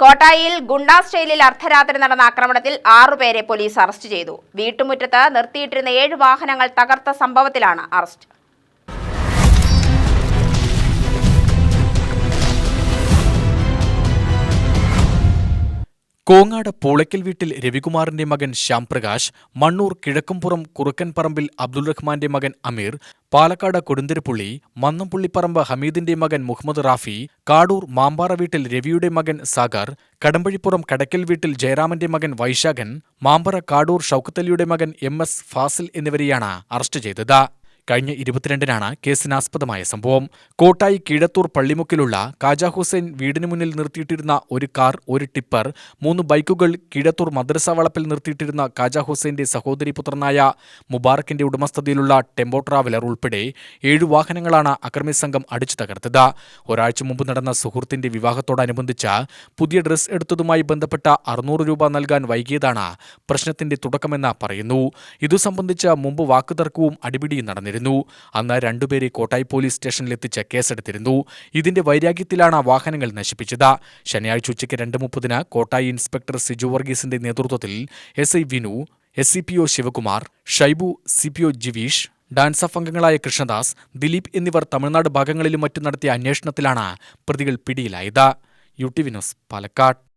കോട്ടായിൽ ഗുണ്ടാ സ്റ്റൈലിൽ അർദ്ധരാത്രി നടന്ന ആക്രമണത്തിൽ ആറുപേരെ പോലീസ് അറസ്റ്റ് ചെയ്തു. വീട്ടുമുറ്റത്ത് നിർത്തിയിട്ടിരുന്ന ഏഴ് വാഹനങ്ങൾ തകർത്ത സംഭവത്തിലാണ് അറസ്റ്റ്. കോങ്ങാട് പൂളയ്ക്കൽ വീട്ടിൽ രവികുമാറിന്റെ മകൻ ശ്യാംപ്രകാശ് മണ്ണൂർ കിഴക്കുംപുറം കുറുക്കൻപറമ്പിൽ അബ്ദുൾ റഹ്മാന്റെ മകൻ അമീർ പാലക്കാട് കൊടുന്തിരിപ്പുള്ളി മന്നംപുള്ളിപ്പറമ്പ് ഹമീദിന്റെ മകൻ മുഹമ്മദ് റാഫി കാടൂർ മാമ്പാറ വീട്ടിൽ രവിയുടെ മകൻ സാഗർ കടമ്പഴിപ്പുറം കടക്കൽ വീട്ടിൽ ജയറാമന്റെ മകൻ വൈശാഖൻ മാമ്പറ കാടൂർ ഷൌക്കത്തലിയുടെ മകൻ എം എസ് ഫാസിൽ എന്നിവരെയാണ് അറസ്റ്റ് ചെയ്തത്. കഴിഞ്ഞ ഇരുപത്തിരണ്ടിനാണ് കേസിനാസ്പദമായ സംഭവം. കോട്ടായി കീഴത്തൂർ പള്ളിമുക്കിലുള്ള കാജ ഹുസൈൻ വീടിനു മുന്നിൽ നിർത്തിയിട്ടിരുന്ന ഒരു കാർ ഒരു ടിപ്പർ മൂന്ന് ബൈക്കുകൾ കീഴത്തൂർ മദ്രസ വളപ്പിൽ നിർത്തിയിട്ടിരുന്ന കാജ ഹുസൈന്റെ സഹോദരി പുത്രനായ മുബാറക്കിന്റെ ഉടമസ്ഥതയിലുള്ള ടെമ്പോ ട്രാവലർ ഉൾപ്പെടെ ഏഴു വാഹനങ്ങളാണ് അക്രമി സംഘം അടിച്ചു തകർത്തത്. ഒരാഴ്ച മുമ്പ് നടന്ന സുഹൃത്തിന്റെ വിവാഹത്തോടനുബന്ധിച്ച് പുതിയ ഡ്രസ് എടുത്തതുമായി ബന്ധപ്പെട്ട അറുന്നൂറ് രൂപ നൽകാൻ വൈകിയതാണ് പ്രശ്നത്തിന്റെ തുടക്കമെന്ന് പറയുന്നു. ഇതു സംബന്ധിച്ച് മുമ്പ് വാക്കുതർക്കവും അടിപിടിയും നടന്നിരുന്നു. അന്ന് രണ്ടുപേരെ കോട്ടായി പോലീസ് സ്റ്റേഷനിലെത്തിച്ച് കേസെടുത്തിരുന്നു. ഇതിന്റെ വൈരാഗ്യത്തിലാണ് വാഹനങ്ങൾ നശിപ്പിച്ചത്. ശനിയാഴ്ച ഉച്ചയ്ക്ക് രണ്ട് മുപ്പതിന് കോട്ടായി ഇൻസ്പെക്ടർ സിജു വർഗീസിന്റെ നേതൃത്വത്തിൽ S I Vinu S C P O Sivakumar Shaibu C P O Jeevish DANSAF അംഗങ്ങളായ കൃഷ്ണദാസ് ദിലീപ് എന്നിവർ തമിഴ്നാട് ഭാഗങ്ങളിലും മറ്റും നടത്തിയ അന്വേഷണത്തിലാണ് പ്രതികൾ പിടിയിലായത്. U T Vinos Palakkad.